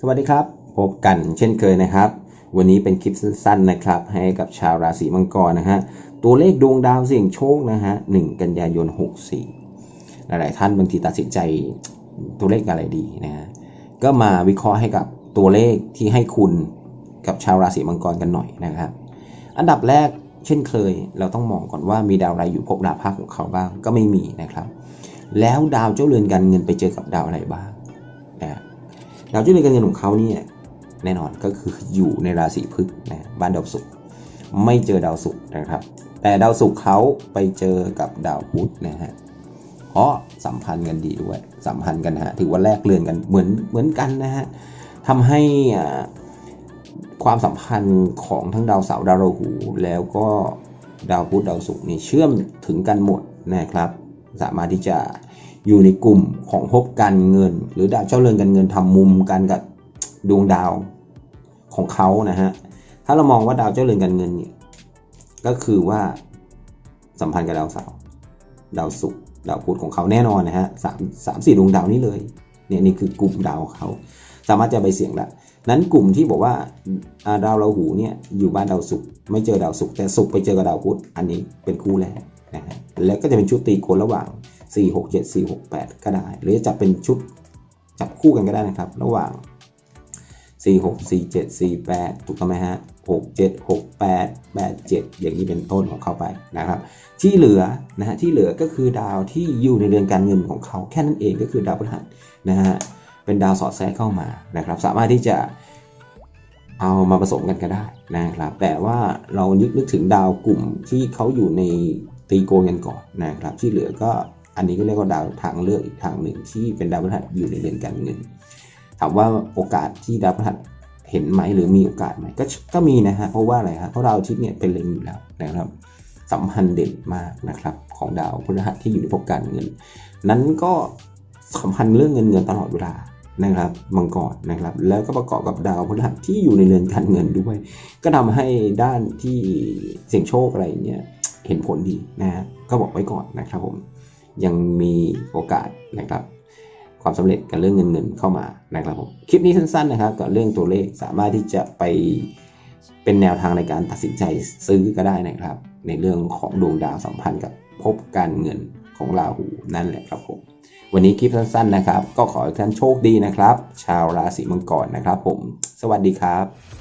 สวัสดีครับ พบกันเช่นเคยนะครับ วันนี้เป็นคลิปสั้นๆนะครับ ให้กับชาวราศีมังกรนะฮะตัวเลขดวงดาวเสี่ยงโชคนะฮะ1กันยายน 64 หลายๆท่านบางทีตัดสินใจตัวเลขอะไรดีนะฮะก็มาวิเคราะห์ให้กับตัวเลขที่ให้คุณกับชาวราศีมังกรกันหน่อยนะครับ อันดับแรกเช่นเคย เราต้องมองก่อนว่ามีดาวอะไรอยู่ภพดาภาคของเขาบ้างก็ไม่มีนะครับ แล้วดาวเจ้าเรือนการเงินไปเจอกับดาวอะไรบ้างนะ ดาวเจ้าเรือนการเงินของเขาเนี่ยแน่นอนก็คืออยู่ในราศีพฤษนะบ้านดาวศุกร์ไม่เจอดาวศุกร์นะครับ แต่ดาวศุกร์เขาไปเจอกับดาวพุธนะฮะเพราะสัมพันธ์กันดีด้วยสัมพันธ์กันฮะถือว่าแลกเรือนกันเหมือนเหมือนกันนะฮะทำให้อ่าความสัมพันธ์ของทั้งดาวเสาร์ดาวราหูแล้วก็ดาวพุธดาวศุกร์นี่เชื่อมถึงกันหมดนะครับ สามารถที่จะ อยู่ในกลุ่มของภพการเงิน หรือดาวเจ้าเรือนการเงินทำมุมกันกับดวงดาวของเขานะฮะถ้าเรามองว่าดาวเจ้าเรือนการเงินเนี่ยก็คือว่าสัมพันธ์กับดาวเสาร์ดาวศุกร์ดาวพุธของเขาแน่นอนนะฮะสามสามสี่ดวงดาวนี้เลยเนี่ยนี่คือกลุ่มดาวของเขา สามารถจะไปเสี่ยงได้นั้นกลุ่มที่บอกว่าอ่าดาวราหูเนี่ยอยู่บ้านดาวศุกร์ไม่เจอดาวศุกร์แต่ศุกร์ไปเจอกับดาวพุธอันนี้เป็นคู่แรกนะฮะแล้วก็จะเป็นชุดตีโกนระหว่าง 4 6 7 4 6 8 ก็ได้ หรือจะเป็นชุดจับคู่กันก็ได้นะครับ ระหว่าง 4 6 4 7 4 8 ถูกต้องไหมฮะ 6 7 6 8 8 7 อย่างนี้เป็นต้นของเขาไปนะครับ ที่เหลือนะฮะที่เหลือก็คือดาวที่อยู่ในเรือนการเงินของเขาแค่นั้นเองก็คือดาวพฤหัสนะฮะเป็นดาวสอดแทรกเข้ามานะครับ สามารถที่จะเอามาผสมกันก็ได้นะครับ แต่ว่าเรานึกนึกถึงดาวกลุ่มที่เขาอยู่ในตีโกนกันก่อนนะครับ ที่เหลือก็ อันนี้ก็เรียกว่าดาวทางเลือกอีกทางหนึ่งที่เป็นดาวพฤหัสอยู่ในเรือนการเงิน ถามว่าโอกาสที่ดาวพฤหัสเห็นไหมหรือมีโอกาสไหมก็ก็มีนะฮะเพราะว่าอะไรฮะเพราะดาวอาทิตย์เนี่ยเป็นเล็งอยู่แล้วนะครับสัมพันธ์เด่นมากนะครับของดาวพฤหัสที่อยู่ในภพการเงิน นั้นก็สัมพันธ์เรื่องเงินเงินตลอดเวลานะครับมังกรนะครับ แล้วก็ประกอบกับดาวพฤหัสที่อยู่ในเรือนการเงินด้วย ก็ทำให้ด้านที่เสี่ยงโชคอะไรเนี่ยเห็นผลดีนะฮะก็บอกไว้ก่อนนะครับผม ยังมีโอกาสนะครับ ความสำเร็จกับเรื่องเงินเงินเข้ามานะครับผมคลิปนี้สั้นๆนะครับกับเรื่องตัวเลขสามารถที่จะไปเป็นแนวทางในการตัดสินใจซื้อก็ได้นะครับ ในเรื่องของดวงดาวสัมพันธ์กับภพการเงินของราหูนั่นแหละครับผมวันนี้คลิปสั้นๆนะครับ ก็ขอให้ท่านโชคดีนะครับ ชาวราศีมังกรนะครับผม สวัสดีครับ